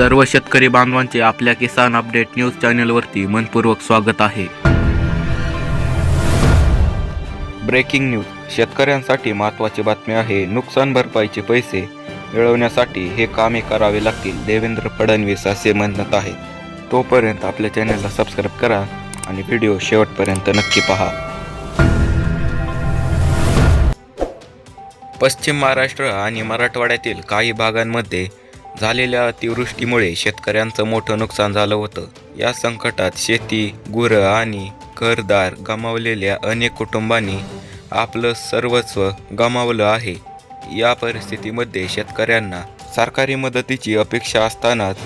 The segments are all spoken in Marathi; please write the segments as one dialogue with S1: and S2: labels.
S1: सर्व शेतकरी बांधवांचे आपल्या किसान अपडेट न्यूज चॅनलवरती मनपूर्वक स्वागत आहे. Breaking news. शेतकऱ्यांसाठी महत्त्वाची बातमी आहे. नुकसान भरपाईचे पैसे मिळवण्यासाठी हे कामे करावे लागतील देवेंद्र फडणवीस असे म्हणत आहेत. तोपर्यंत आपल्या चॅनलला सबस्क्राईब करा आणि व्हिडिओ शेवटपर्यंत नक्की पहा. पश्चिम महाराष्ट्र आणि मराठवाड्यातील काही भागांमध्ये झालेल्या अतिवृष्टीमुळे शेतकऱ्यांचं मोठं नुकसान झालं होतं. या संकटात शेती गुरं आणि घरदार गमावलेल्या अनेक कुटुंबांनी आपलं सर्वस्व गमावलं आहे. या परिस्थितीमध्ये शेतकऱ्यांना सरकारी मदतीची अपेक्षा असतानाच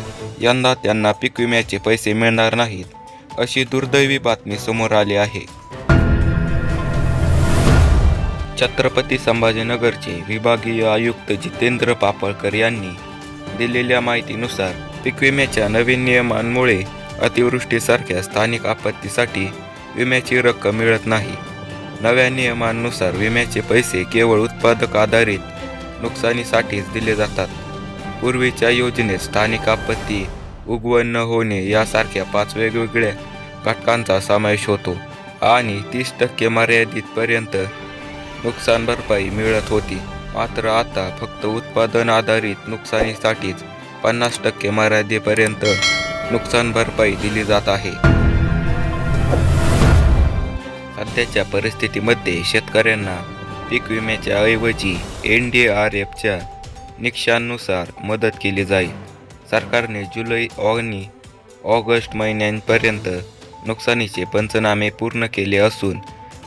S1: यंदा त्यांना पीक विम्याचे पैसे मिळणार नाहीत अशी दुर्दैवी बातमी समोर आली आहे. छत्रपती संभाजीनगरचे विभागीय आयुक्त जितेंद्र पापळकर यांनी दिलेल्या माहितीनुसार पीक विम्याच्या नवीन नियमांमुळे अतिवृष्टीसारख्या स्थानिक आपत्तीसाठी विम्याची रक्कम मिळत नाही. नव्या नियमांनुसार विम्याचे पैसे केवळ उत्पादक आधारित नुकसानीसाठीच दिले जातात. पूर्वीच्या योजनेत स्थानिक आपत्ती उगवण न होणे यासारख्या पाच वेगवेगळ्या घटकांचा समावेश होतो आणि तीस टक्के मर्यादितपर्यंत नुकसान भरपाई मिळत होती. मात्र आता फक्त उत्पादन आधारित नुकसानीसाठीच पन्नास टक्के मर्यादेपर्यंत नुकसान भरपाई दिली जात आहे. सध्याच्या परिस्थितीमध्ये शेतकऱ्यांना पीक विम्याच्या ऐवजी एन डी आर एफच्या निकषांनुसार मदत केली जाईल. सरकारने जुलै आणि ऑगस्ट महिन्यांपर्यंत नुकसानीचे पंचनामे पूर्ण केले असून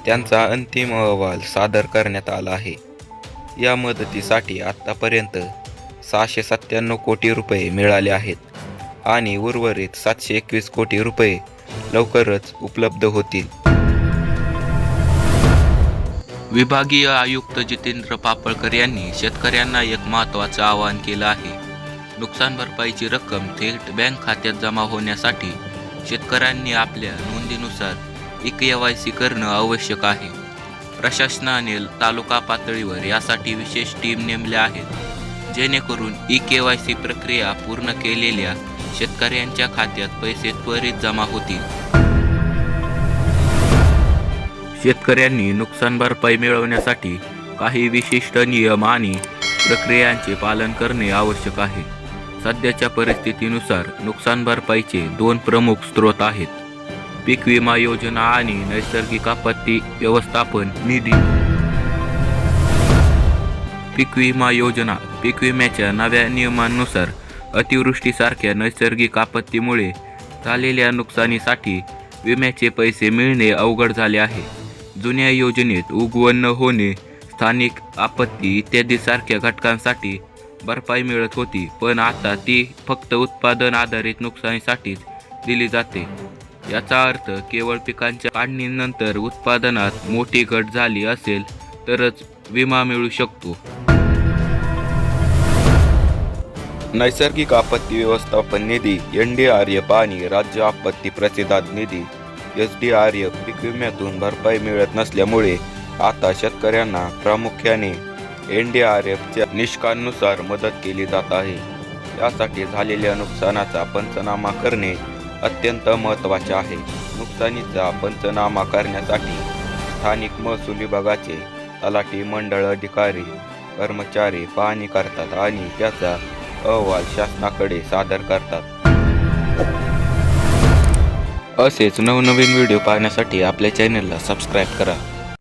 S1: त्यांचा अंतिम अहवाल सादर करण्यात आला आहे. या मदतीसाठी आत्तापर्यंत सहाशे सत्त्याण्णव कोटी रुपये मिळाले आहेत आणि उर्वरित सातशे एकवीस कोटी रुपये लवकरच उपलब्ध होतील. विभागीय आयुक्त जितेंद्र पापळकर यांनी शेतकऱ्यांना एक महत्त्वाचं आवाहन केलं आहे. नुकसान भरपाईची रक्कम थेट बँक खात्यात जमा होण्यासाठी शेतकऱ्यांनी आपल्या नोंदीनुसार ई के वाय सी करणं आवश्यक आहे. प्रशासनाने तालुका पातळीवर यासाठी विशेष टीम नेमल्या आहेत. जेणेकरून ई के वाय सी प्रक्रिया पूर्ण केलेल्या शेतकऱ्यांच्या खात्यात पैसे त्वरित जमा होतील. शेतकऱ्यांनी नुकसान भरपाई मिळवण्यासाठी काही विशिष्ट नियम आणि प्रक्रियांचे पालन करणे आवश्यक आहे. सध्याच्या परिस्थितीनुसार नुकसान भरपाईचे दोन प्रमुख स्रोत आहेत. पीक विमा योजना आणि नैसर्गिक आपत्ती व्यवस्थापन निधी. पीक विमा योजना पीक विम्याच्या नव्या नियमांनुसार अतिवृष्टीसारख्या नैसर्गिक आपत्तीमुळे झालेल्या नुकसानीसाठी विम्याचे पैसे मिळणे अवघड झाले आहे. जुन्या योजनेत उगवण न होणे स्थानिक आपत्ती इत्यादीसारख्या घटकांसाठी भरपाई मिळत होती पण आता ती फक्त उत्पादन आधारित नुकसानीसाठीच दिली जाते. याचा अर्थ केवळ पिकांच्या काढणीनंतर उत्पादनात मोठी घट झाली असेल तरच विमा मिळू शकतो. नैसर्गिक आपत्ती व्यवस्थापन निधी एन डी आर एफ आणि राज्य आपत्ती प्रतिसाद निधी एस डी आर एफ पीक विम्यातून भरपाई मिळत नसल्यामुळे आता शेतकऱ्यांना प्रामुख्याने एन डी आर एफच्या निष्कानुसार मदत केली जात आहे. यासाठी झालेल्या नुकसानाचा पंचनामा करणे अत्यंत महत्त्वाचे आहे. नुकसानीचा पंचनामा करण्यासाठी स्थानिक महसूल विभागाचे तलाठी मंडळ अधिकारी कर्मचारी पाहणी करतात आणि त्याचा अहवाल शासनाकडे सादर करतात. असेच नवनवीन व्हिडिओ पाहण्यासाठी आपल्या चॅनलला सबस्क्राईब करा.